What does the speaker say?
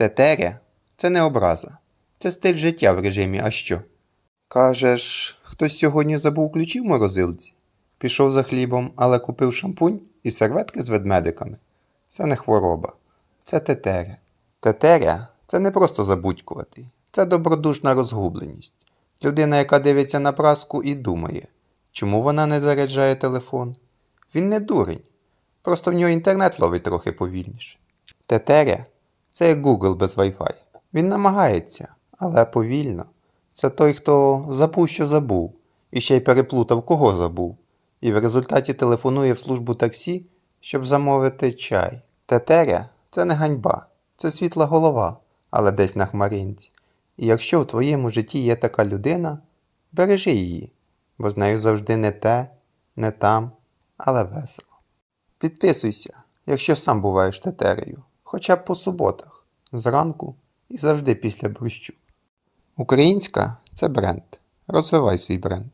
Тетеря це не образа. Це стиль життя в режимі А що? Кажеш, хтось сьогодні забув ключі в морозилці? Пішов за хлібом, але купив шампунь і серветки з ведмедиками. Це не хвороба, це тетеря. Тетеря це не просто забудькувати, це добродушна розгубленість. Людина, яка дивиться на праску і думає, чому вона не заряджає телефон. Він не дурень, просто в нього інтернет ловить трохи повільніше. Тетеря це як Google без Wi-Fi. Він намагається, але повільно. Це той, хто забув, що забув, і ще й переплутав, кого забув, і в результаті телефонує в службу таксі, щоб замовити чай. Тетеря це не ганьба, це світла голова, але десь на хмаринці. І якщо в твоєму житті є така людина, бережи її, бо з нею завжди не те, не там, але весело. Підписуйся, якщо сам буваєш тетерею, хоча б по суботах, зранку і завжди після борщу. Українська це бренд. Розвивай свій бренд.